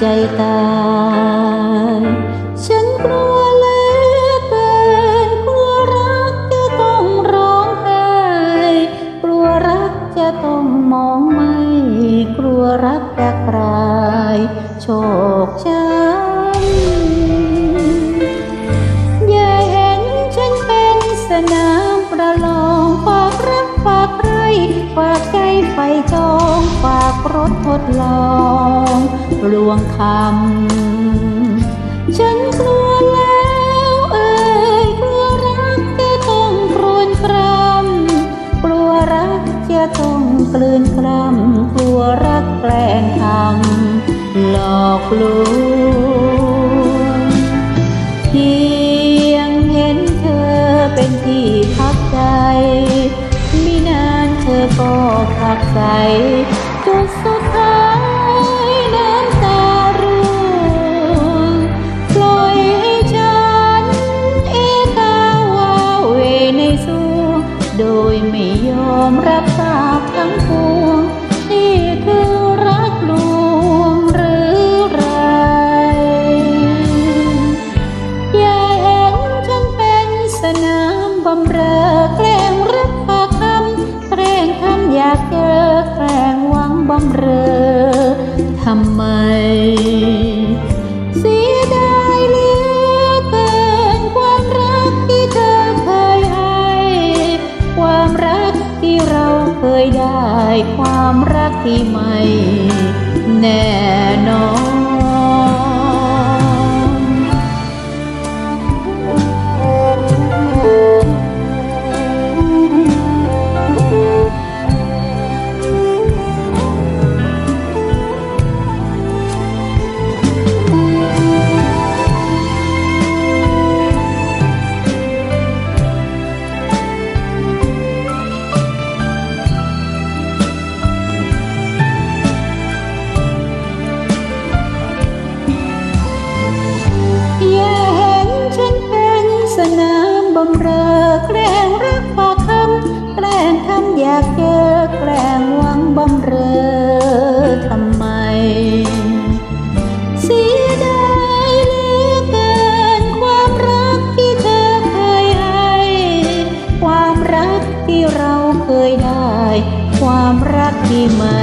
ใจตายฉันกลัวเหลือเกินกลัวรักจะต้องร้องไห้กลัวรักจะต้องมองไม่ กลัวรักจะกลาย โชคช้ำ ไฟจองฝากรถทดลองลวงคำฉันกลัวแล้วเอ่ยกลัวรักจะต้องครวญครำกลัวรักจะต้องกลืนกล้ำกลัวรักแกล้งทำหลอกลวง กใสจนสุดท้ายน้ำตาร่วงปล่อยให้ฉัน เอกาวาเวในสวงโดยไม่ยอมรับทราบทั้งปวงนี่คือรักลวงหรือไร อย่าเห็นฉันเป็นสนามบำเรอำเรอทำไม เสียดายเหลือเกินความรักที่เธอเคยให้ ความรักที่เราเคยได้ ความรักที่ไม่ ความรักที่ไม่